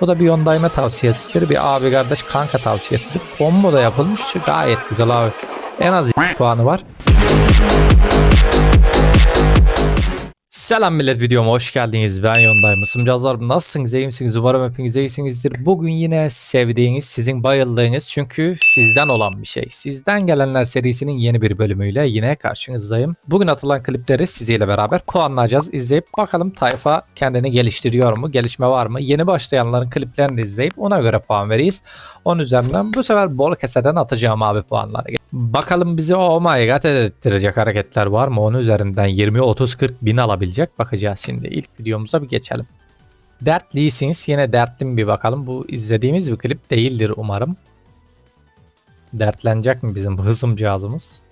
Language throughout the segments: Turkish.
Bu da bir Yondayma tavsiyesidir. Bir abi kardeş kanka tavsiyesidir. Combo da yapılmış. Gayet güzel abi. En az puanı var. Selam millet videoma hoş geldiniz. Ben Yonday Mısımcazlar. Nasılsınız? iyi misiniz? Umarım hepiniz iyisinizdir. Bugün yine sevdiğiniz, sizin bayıldığınız çünkü sizden olan bir şey. Sizden gelenler serisinin yeni bir bölümüyle yine karşınızdayım. Bugün atılan klipleri sizinle beraber puanlayacağız. İzleyip bakalım tayfa kendini geliştiriyor mu? Gelişme var mı? Yeni başlayanların kliplerini izleyip ona göre puan veririz. Onun üzerinden bu sefer bol keseden atacağım abi puanları. Bakalım bizi oh my god ettirecek hareketler var mı? Onun üzerinden 20, 30, 40 bin alabilecek. Bakacağız şimdi. İlk videomuza bir geçelim. Dertliysiniz. Yine dertlim bir bakalım. Bu izlediğimiz bir klip değildir umarım. Dertlenecek mi bizim bu hızımcağızımız?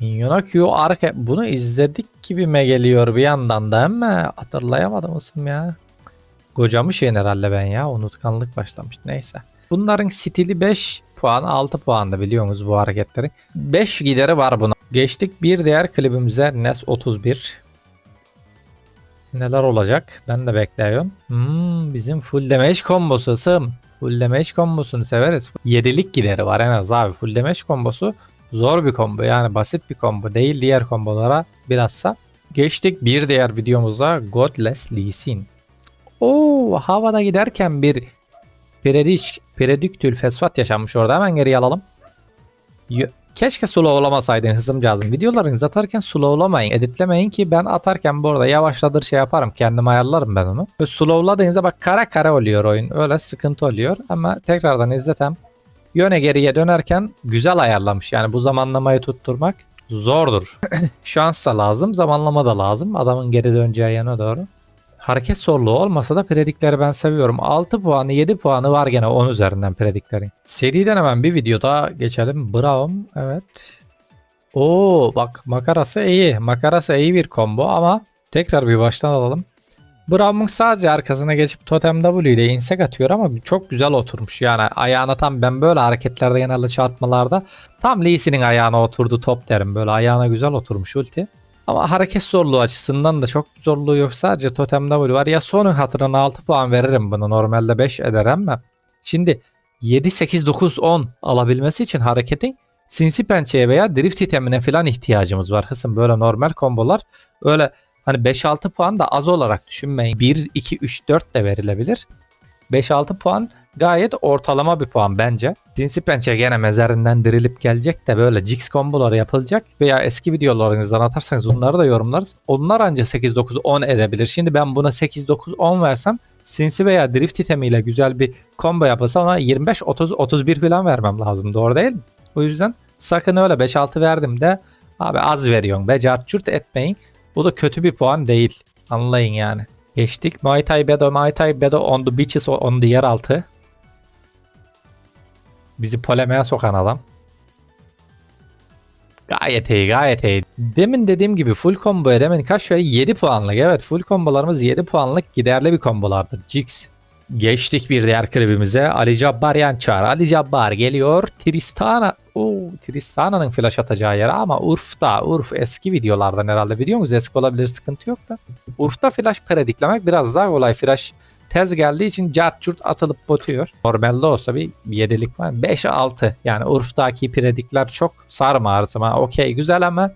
Minyona Q arka... Bunu izledik gibime geliyor bir yandan da ama hatırlayamadım isim ya. Kocamışım herhalde ben ya. Unutkanlık başlamış. Neyse. Bunların stili 5 puan 6 puanda biliyorsunuz bu hareketleri. 5 gideri var buna. Geçtik bir diğer klibimize NES 31. Neler olacak? Ben de bekliyorum. Hmm, bizim full damage kombosu sım. Full damage kombosunu severiz. 7'lik gideri var en az abi. Full damage kombosu zor bir combo. Yani basit bir combo değil diğer kombolara bilhassa. Geçtik bir diğer videomuza Godless Lee Sin. Oo, havada giderken bir Peridik, peridiktül fosfat yaşanmış orada. Hemen geriye alalım. Keşke slowlamasaydın hızımcağızım. Videolarınızı atarken slowlamayın. Editlemeyin ki ben atarken bu arada yavaşladır şey yaparım. Kendim ayarlarım ben onu. Böyle slowladığınızda bak kara kara oluyor oyun. Öyle sıkıntı oluyor. Ama tekrardan izletem. Yöne geriye dönerken güzel ayarlamış. Yani bu zamanlamayı tutturmak zordur. Şans da lazım. Zamanlama da lazım. Adamın geri döneceği yana doğru. Hareket zorluğu olmasa da predikleri ben seviyorum. 6 puanı 7 puanı var gene 10 üzerinden prediklerin. Seriden hemen bir videoda geçelim. Brown evet. Oo bak makarası iyi. Makarası iyi bir combo ama tekrar bir baştan alalım. Brown'un sadece arkasına geçip Totem W ile insek atıyor ama çok güzel oturmuş. Yani ayağına tam ben böyle hareketlerde genelde çarpmalarda tam Lee Sin'in ayağına oturdu top derim. Böyle ayağına güzel oturmuş ulti. Ama hareket zorluğu açısından da çok zorluğu yok. Sadece Totem W var. Ya sonun hatırına 6 puan veririm bunu. Normalde 5 eder ama. Şimdi 7, 8, 9, 10 alabilmesi için hareketin sinsi pençeye veya drift itemine falan ihtiyacımız var. Hısım böyle normal kombolar öyle hani 5-6 puan da az olarak düşünmeyin. 1, 2, 3, 4 de verilebilir. 5-6 puan gayet ortalama bir puan bence. Sinsi pençe gene mezarından dirilip gelecek de böyle Jix komboları yapılacak veya eski videolarınızdan atarsanız bunları da yorumlarız. Onlar anca 8, 9, 10 edebilir. Şimdi ben buna 8, 9, 10 versem sinsi veya drift itemiyle güzel bir combo yapılsa ama 25, 30, 31 falan vermem lazım. Doğru değil mi? O yüzden sakın öyle 5-6 verdim de abi az veriyorsun be cart etmeyin. Bu da kötü bir puan değil. Anlayın yani. Geçtik. Muay Thai Bedo, Muay Thai Bedo on the beaches, on the yeraltı. Bizi polemiğe sokan adam. Gayet iyi gayet iyi. Demin dediğim gibi full comboya demin kaç şöyle 7 puanlık. Evet full kombolarımız 7 puanlık giderli bir kombolardır. Jix. Geçtik bir diğer klibimize. Ali Cabbar Yançar. Ali Cabbar geliyor. Tristana. Oo, Tristana'nın flash atacağı yer ama Urf'ta. Urf eski videolardan herhalde. Biliyor musunuz? Eski olabilir sıkıntı yok da. Urf'ta flash prediklemek biraz daha kolay. Flash tez geldiği için cart curt atılıp botuyor. Normalde olsa bir 7'lik var. 5-6 yani Urf'taki predikler çok sarma arzıma. Okey güzel ama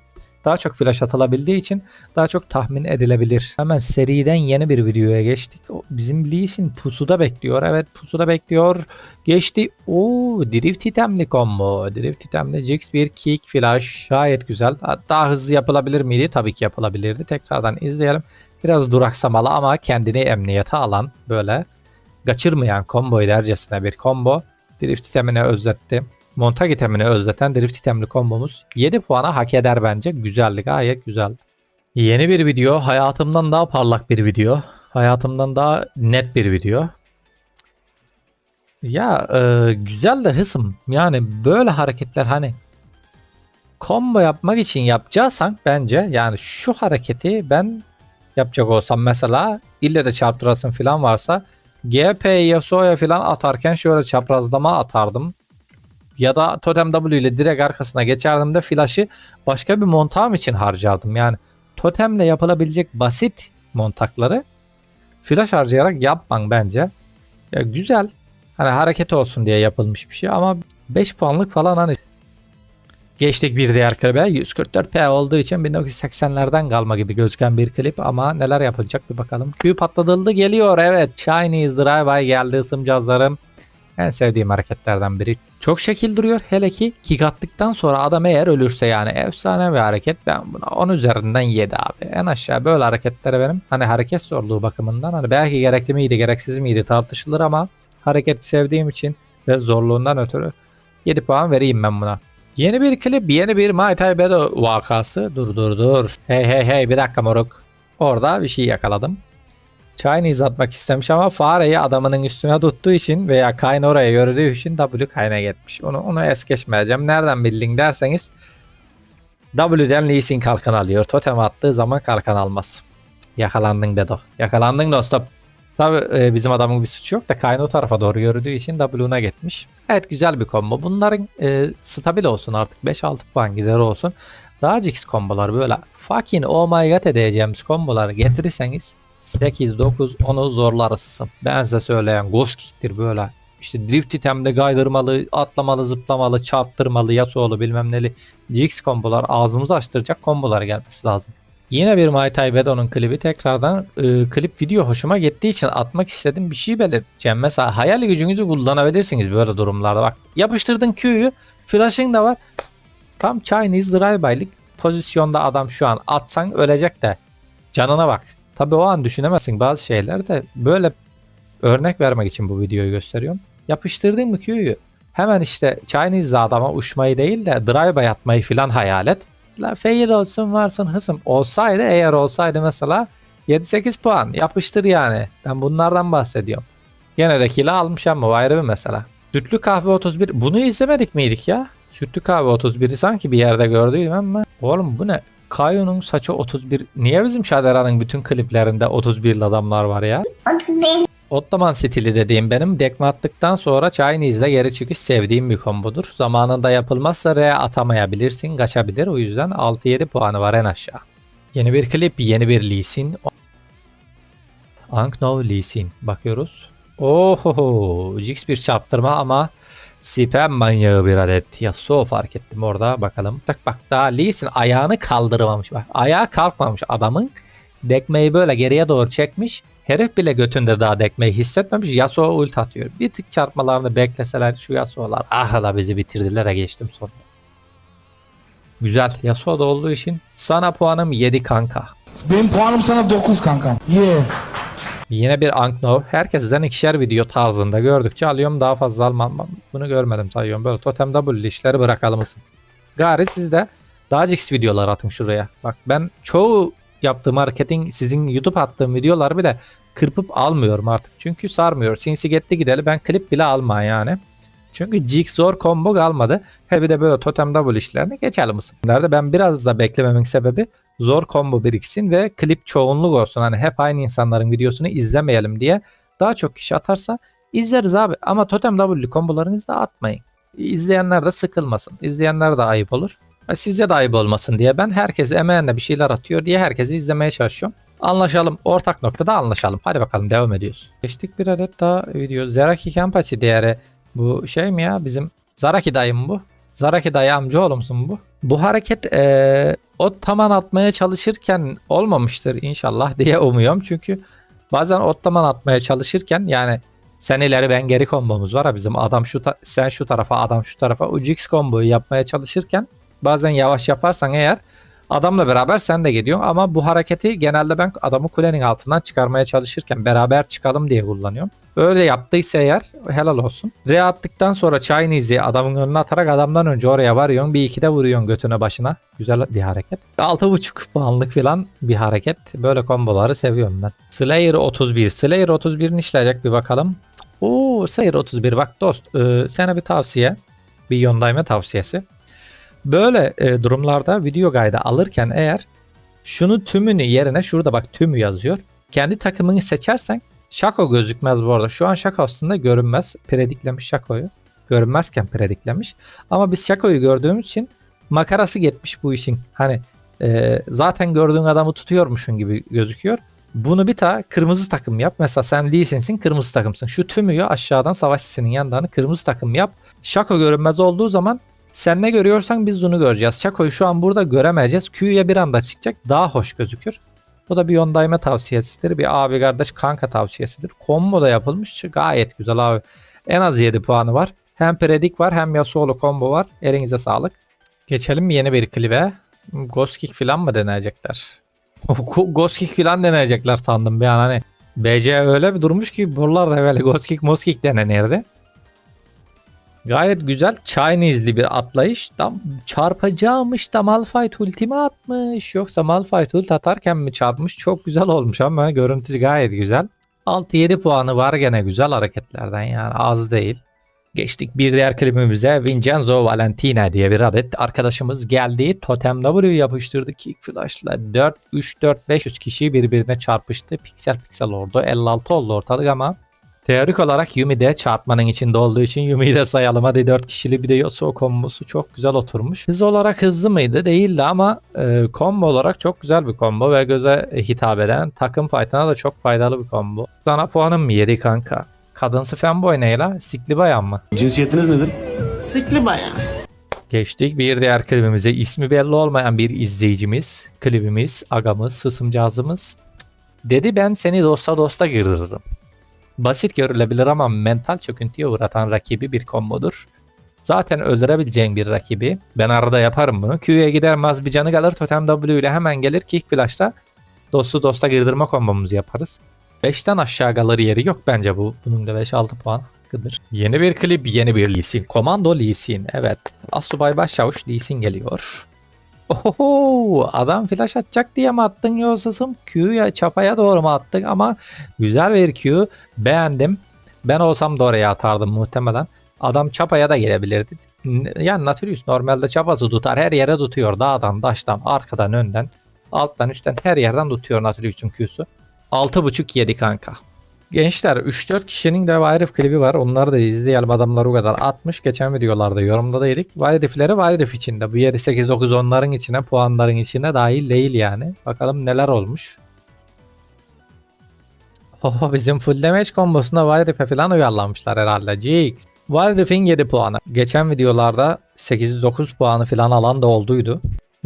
daha çok flash atılabildiği için daha çok tahmin edilebilir. Hemen seriden yeni bir videoya geçtik. Bizim Lee Sin pusuda bekliyor. Evet pusuda bekliyor. Geçti. Oo drift itemli combo. Drift itemli Jix bir kick flash. Gayet güzel. Daha hızlı yapılabilir miydi? Tabii ki yapılabilirdi. Tekrardan izleyelim. Biraz duraksamalı ama kendini emniyete alan böyle kaçırmayan combo dercesine bir combo. Drift itemini özletti. Montag itemini özleten drift itemli kombomuz 7 puana hak eder bence. Güzeldi gayet güzel. Yeni bir video. Hayatımdan daha parlak bir video. Hayatımdan daha net bir video. Ya e, güzel de hısım. Yani böyle hareketler hani combo yapmak için yapacaksan bence yani şu hareketi ben yapacak olsam mesela ille de çarptırasın falan varsa GP Yasuo'ya falan atarken şöyle çaprazlama atardım. Ya da Totem W ile direkt arkasına geçerdim de flash'ı başka bir montağım için harcardım. Yani totemle yapılabilecek basit montakları flash harcayarak yapman bence. Ya güzel. Hani hareket olsun diye yapılmış bir şey ama 5 puanlık falan hani Geçtik bir diğer klibe. 144p olduğu için 1980'lerden kalma gibi gözüken bir klip ama neler yapılacak bir bakalım. Q patlatıldı geliyor evet. Chinese Drive-By geldi ısım cihazlarım. En sevdiğim hareketlerden biri. Çok şekil duruyor. Hele ki kick attıktan sonra adam eğer ölürse yani efsane bir hareket. Ben buna 10 üzerinden 7 abi. En aşağı böyle hareketlere benim hani hareket zorluğu bakımından hani belki gerekli miydi gereksiz miydi tartışılır ama hareketi sevdiğim için ve zorluğundan ötürü 7 puan vereyim ben buna. Yeni bir klip, yeni bir Muay Thai Bedo vakası. Dur dur dur. Hey hey hey bir dakika moruk. Orada bir şey yakaladım. Chinese atmak istemiş ama fareyi adamının üstüne tuttuğu için veya Kayn oraya gördüğü için W Kayn'a gitmiş. Onu, onu es geçmeyeceğim. Nereden bildin derseniz W'den Lee Sin kalkan alıyor. Totem attığı zaman kalkan almaz. Yakalandın Bedo. Yakalandın dostum. Tabi e, bizim adamın bir suçu yok da Kayn o tarafa doğru yürüdüğü için W'una gitmiş. Evet güzel bir combo. Bunların e, stabil olsun artık 5-6 puan gideri olsun. Daha cix kombolar böyle fucking oh my god edeceğimiz komboları getirirseniz 8, 9, 10'u zorlarısısın. Ben size söyleyen Ghost Kick'tir böyle. İşte drift itemde kaydırmalı, atlamalı, zıplamalı, çarptırmalı, Yasuo'lu bilmem neli GX kombolar ağzımızı açtıracak kombolar gelmesi lazım. Yine bir Muay Thai Bedo'nun klibi tekrardan e, klip video hoşuma gittiği için atmak istedim bir şey belirteceğim. Mesela hayal gücünüzü kullanabilirsiniz böyle durumlarda. Bak yapıştırdın Q'yu flash'ın da var. Tam Chinese drive-by'lik pozisyonda adam şu an atsan ölecek de canına bak. Tabi o an düşünemezsin bazı şeyler de böyle örnek vermek için bu videoyu gösteriyorum. Yapıştırdın mı Q'yu hemen işte Chinese adama uçmayı değil de drive-by atmayı filan hayal et. La fail olsun varsın hısım. Olsaydı eğer olsaydı mesela 7-8 puan yapıştır yani. Ben bunlardan bahsediyorum. Gene de kilo almış ama ayrı bir mesela. Sütlü kahve 31 bunu izlemedik miydik ya? Sütlü kahve 31'i sanki bir yerde gördüydüm ama. Oğlum bu ne? Kayo'nun saçı 31. Niye bizim Şadera'nın bütün kliplerinde 31'li adamlar var ya? Ottoman stili dediğim benim dekme attıktan sonra Chinese'le geri çıkış sevdiğim bir kombodur. Zamanında yapılmazsa R atamayabilirsin, kaçabilir. O yüzden 6-7 puanı var en aşağı. Yeni bir klip, yeni bir Lee Sin. Anknov Lee Sin. Bakıyoruz. Oho, Jix bir çarptırma ama Sipen manyağı bir adet. Yasuo fark ettim orada bakalım. Tak bak daha Lee Sin ayağını kaldırmamış. Bak ayağı kalkmamış adamın. Dekmeyi böyle geriye doğru çekmiş. Herif bile götünde daha dekmeyi hissetmemiş. Yasuo ult atıyor. Bir tık çarpmalarını bekleseler şu Yasuo'lar ah da bizi bitirdiler geçtim sonunda. Güzel. Yasuo da olduğu için sana puanım 7 kanka. Benim puanım sana 9 kankam. Yeah. Yine bir Anknov. Herkesten ikişer video tarzında gördükçe alıyorum daha fazla almam. Bunu görmedim sayıyorum. Böyle totem W işleri bırakalım. Gari siz de daha cix videolar atın şuraya. Bak ben çoğu yaptığım hareketin sizin YouTube attığım videolar bile kırpıp almıyorum artık. Çünkü sarmıyor. Sinsi gitti gideli ben klip bile alma yani. Çünkü Jigsaw combo kalmadı. He bir de böyle totem double işlerine geçelim ısınlarda. Ben biraz da beklememin sebebi zor combo biriksin ve klip çoğunluk olsun. Hani hep aynı insanların videosunu izlemeyelim diye. Daha çok kişi atarsa izleriz abi. Ama totem W kombolarınızı da atmayın. İzleyenler de sıkılmasın. İzleyenler de ayıp olur. Size de ayıp olmasın diye ben herkes emeğinde bir şeyler atıyor diye herkesi izlemeye çalışıyorum. Anlaşalım. Ortak noktada anlaşalım. Hadi bakalım devam ediyoruz. Geçtik bir adet daha video. Zeraki Kempachi diğeri. Bu şey mi ya bizim Zaraki dayı mı bu? Zaraki dayı amcaoğlu musun bu? Bu hareket ee, o taman atmaya çalışırken olmamıştır inşallah diye umuyorum. Çünkü bazen o taman atmaya çalışırken yani sen ileri ben geri kombomuz var ha bizim adam şu sen şu tarafa adam şu tarafa Ujix komboyu yapmaya çalışırken bazen yavaş yaparsan eğer adamla beraber sen de gidiyorsun ama bu hareketi genelde ben adamı kulenin altından çıkarmaya çalışırken beraber çıkalım diye kullanıyorum. Öyle yaptıysa eğer helal olsun. Re attıktan sonra Chinese'i adamın önüne atarak adamdan önce oraya varıyorsun. Bir iki de vuruyorsun götüne başına. Güzel bir hareket. 6.5 puanlık falan bir hareket. Böyle komboları seviyorum ben. Slayer 31. Slayer 31'in işleyecek bir bakalım. Oo Slayer 31 bak dost e, sana bir tavsiye. Bir yondayma tavsiyesi. Böyle e, durumlarda video guide alırken eğer şunu tümünü yerine şurada bak tümü yazıyor. Kendi takımını seçersen Şako gözükmez bu arada. Şu an Şako aslında görünmez. Prediklemiş Şako'yu. Görünmezken prediklemiş. Ama biz Şako'yu gördüğümüz için makarası gitmiş bu işin. Hani e, zaten gördüğün adamı tutuyormuşun gibi gözüküyor. Bunu bir ta kırmızı takım yap. Mesela sen Lee kırmızı takımsın. Şu tümüyü aşağıdan savaş sesinin yanlarını kırmızı takım yap. Şako görünmez olduğu zaman sen ne görüyorsan biz bunu göreceğiz. Şako'yu şu an burada göremeyeceğiz. Q'ya bir anda çıkacak. Daha hoş gözükür. Bu da bir Yondayma tavsiyesidir. Bir abi kardeş kanka tavsiyesidir. Combo da yapılmış. Gayet güzel abi. En az 7 puanı var. Hem Predik var hem Yasuo'lu combo var. Elinize sağlık. Geçelim yeni bir klibe. Ghost Kick falan mı deneyecekler? Ghost Kick falan deneyecekler sandım bir an hani. BC öyle bir durmuş ki buralarda böyle Ghost Kick, Most Kick denenirdi. Gayet güzel Chinese'li bir atlayış. Tam çarpacağımış da Malphite ultimi atmış. Yoksa Malphite ult atarken mi çarpmış? Çok güzel olmuş ama görüntü gayet güzel. 6-7 puanı var gene güzel hareketlerden yani az değil. Geçtik bir diğer klibimize Vincenzo Valentina diye bir adet arkadaşımız geldi. Totem W yapıştırdı kick flash'la 4 3 4 500 kişi birbirine çarpıştı. Piksel piksel oldu. 56 oldu ortalık ama Teorik olarak Yumi de çarpmanın içinde olduğu için Yumi'yi de sayalım. Hadi 4 kişili bir de Yasuo kombosu çok güzel oturmuş. Hız olarak hızlı mıydı? Değildi ama e, combo olarak çok güzel bir combo ve göze hitap eden takım fight'ına da çok faydalı bir combo. Sana puanım mı yedi kanka? Kadınsı fanboy ne la? Sikli bayan mı? Cinsiyetiniz nedir? Sikli bayağı. Geçtik bir diğer klibimize. ismi belli olmayan bir izleyicimiz, klibimiz, agamız, sısımcağızımız. Dedi ben seni dosta dosta girdiririm. Basit görülebilir ama mental çöküntüye uğratan rakibi bir kombodur. Zaten öldürebileceğin bir rakibi. Ben arada yaparım bunu. Q'ye gider maz bir canı kalır. Totem W ile hemen gelir. Kick flash'ta dostu dosta girdirme kombomuzu yaparız. 5'ten aşağı kalır yeri yok bence bu. Bunun da 5-6 puan hakkıdır. Yeni bir klip, yeni bir Lee Sin. Komando Lee Sin. Evet. Asubay Başçavuş Lee Sin geliyor. Oho, adam flash atacak diye mi attın yoksa Q'ya çapaya doğru mu attık ama güzel bir Q beğendim. Ben olsam da oraya atardım muhtemelen. Adam çapaya da gelebilirdi. N- Yani Nautilus normalde çapası tutar her yere tutuyor dağdan taştan arkadan önden alttan üstten her yerden tutuyor Nautilus'un Q'su. 6.5 yedi kanka. Gençler 3-4 kişinin de Wayrif klibi var. Onları da izleyelim adamlar o kadar atmış. Geçen videolarda yorumda da yedik. Wayrif içinde. Bu 7 8 9 onların içine puanların içine dahil değil yani. Bakalım neler olmuş. Oho bizim full damage kombosunda Wayrif'e falan uyarlanmışlar herhalde. Jigs. Wayrif'in 7 puanı. Geçen videolarda 8-9 puanı falan alan da olduydu.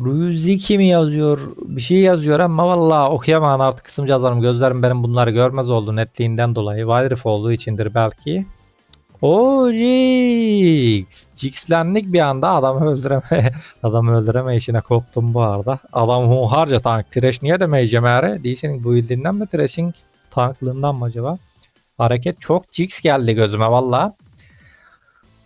Ruzi mi yazıyor? Bir şey yazıyor ama vallahi okuyamam artık kısımca yazarım. Gözlerim benim bunları görmez oldu netliğinden dolayı. Wayrif olduğu içindir belki. O Jigs. Jigslendik bir anda adamı öldüreme adamı öldüreme işine koptum bu arada. Adam hunharca tank. Trash niye demeyeceğim ere? Değilsin bu ildiğinden mi Trash'in tanklığından mı acaba? Hareket çok Jigs geldi gözüme valla.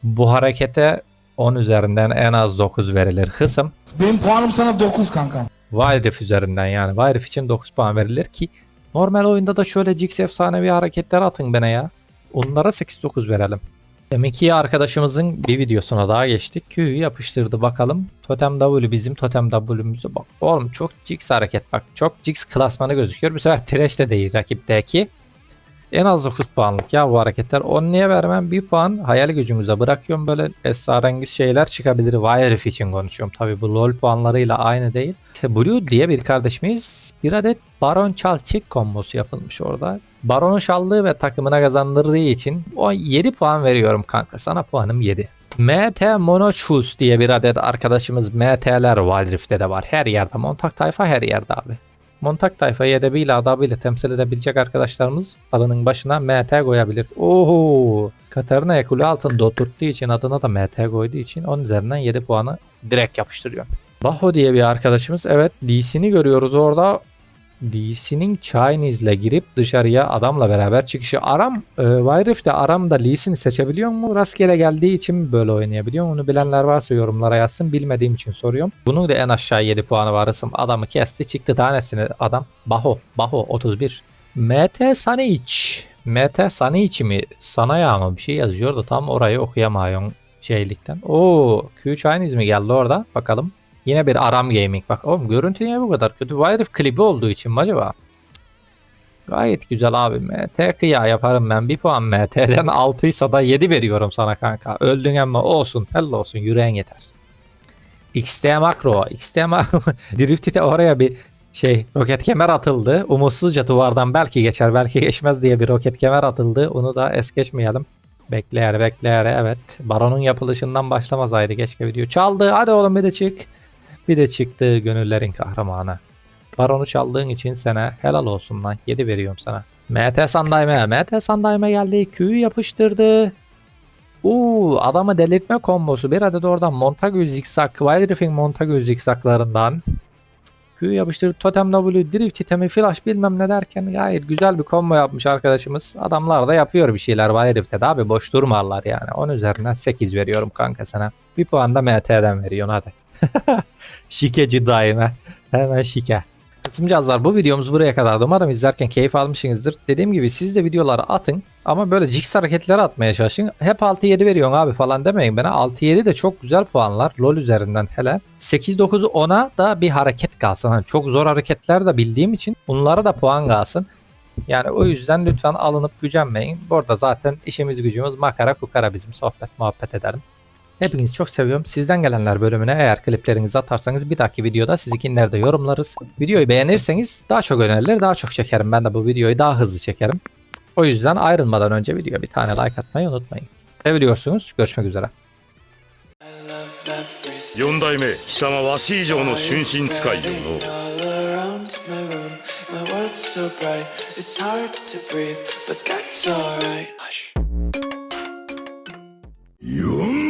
Bu harekete 10 üzerinden en az 9 verilir. Hısım Benim puanım sana 9 kankam. Wildrift üzerinden yani. Wildrift için 9 puan verilir ki normal oyunda da şöyle Jix efsanevi hareketler atın bana ya. Onlara 8-9 verelim. M2 arkadaşımızın bir videosuna daha geçtik. Q'yu yapıştırdı bakalım. Totem W bizim Totem W'müze bak. Oğlum çok Jix hareket bak. Çok Jix klasmanı gözüküyor. Bu sefer Trash de değil rakipteki. En az 9 puanlık ya bu hareketler. 10 niye vermem? Bir puan hayal gücümüze bırakıyorum böyle esrarengiz şeyler çıkabilir. Wiref için konuşuyorum. Tabi bu LoL puanlarıyla aynı değil. İşte Blue diye bir kardeşimiz bir adet Baron Çalçık kombosu yapılmış orada. Baron'u çaldığı ve takımına kazandırdığı için o 7 puan veriyorum kanka. Sana puanım 7. MT Monochus diye bir adet arkadaşımız MT'ler Wild Rift'te de var. Her yerde. Montak tayfa her yerde abi. Montak tayfayı edebiyle adabıyla temsil edebilecek arkadaşlarımız adının başına MT koyabilir. Oho! Katarina kule altında oturttuğu için adına da MT koyduğu için 10 üzerinden 7 puanı direkt yapıştırıyor. Baho diye bir arkadaşımız evet Lee Sin'i görüyoruz orada. Lee Sin'in Chinese'le girip dışarıya adamla beraber çıkışı. Aram, e, Wyrif'te Aram da Lee Sin'i seçebiliyor mu? Rastgele geldiği için böyle oynayabiliyor? Onu bilenler varsa yorumlara yazsın. Bilmediğim için soruyorum. Bunun da en aşağı 7 puanı var. Isım. Adamı kesti çıktı tanesini adam. Baho, Baho 31. MT Sanic. MT Sanic mi? Sanaya mı? Bir şey yazıyor da tam orayı okuyamıyorum şeylikten. Oo, Q Chinese mi geldi orada? Bakalım. Yine bir Aram Gaming. Bak oğlum görüntü niye bu kadar kötü? Wiref klibi olduğu için mi acaba? Gayet güzel abi. MT kıya yaparım ben. Bir puan MT'den 6 ise da 7 veriyorum sana kanka. Öldün ama olsun. Hello olsun. Yüreğin yeter. XT makro. XT makro. Drift'i de oraya bir Şey roket kemer atıldı. Umutsuzca duvardan belki geçer belki geçmez diye bir roket kemer atıldı. Onu da es geçmeyelim. Bekleyer bekleyer evet. Baronun yapılışından başlamasaydı keşke video. Çaldı hadi oğlum bir de çık. Bir de çıktı gönüllerin kahramanı. Baronu çaldığın için sana helal olsun lan. 7 veriyorum sana. MT Sandayme. MT Sandayme geldi. Q'yu yapıştırdı. Uuu adamı delirtme kombosu. Bir adet oradan Montague zikzak. Wild Riffing Montague zikzaklarından. Q'yu yapıştırdı. Totem W, Drift itemi, Flash bilmem ne derken gayet güzel bir combo yapmış arkadaşımız. Adamlar da yapıyor bir şeyler Wild Rift'te de abi boş durmarlar yani. 10 üzerinden 8 veriyorum kanka sana. Bir puan da MT'den veriyorsun hadi. Şikeci daime. Hemen şike. Kısımcağızlar bu videomuz buraya kadardı. Umarım izlerken keyif almışsınızdır. Dediğim gibi siz de videoları atın ama böyle jigs hareketleri atmaya çalışın. Hep 6-7 veriyorsun abi falan demeyin bana. 6-7 de çok güzel puanlar. LoL üzerinden hele. 8-9'u 10'a da bir hareket kalsın. Hani çok zor hareketler de bildiğim için bunlara da puan kalsın. Yani o yüzden lütfen alınıp gücenmeyin. Burada zaten işimiz gücümüz makara kukara bizim sohbet muhabbet edelim. Hepinizi çok seviyorum. Sizden gelenler bölümüne eğer kliplerinizi atarsanız bir dahaki videoda sizinkileri de yorumlarız. Videoyu beğenirseniz daha çok önerilir, daha çok çekerim. Ben de bu videoyu daha hızlı çekerim. O yüzden ayrılmadan önce videoya bir tane like atmayı unutmayın. Seviliyorsunuz. Görüşmek üzere. 四代目貴様わし以上の春心使いよの all around my room. My world's so bright, it's hard to breathe, but that's alright. Hush. よ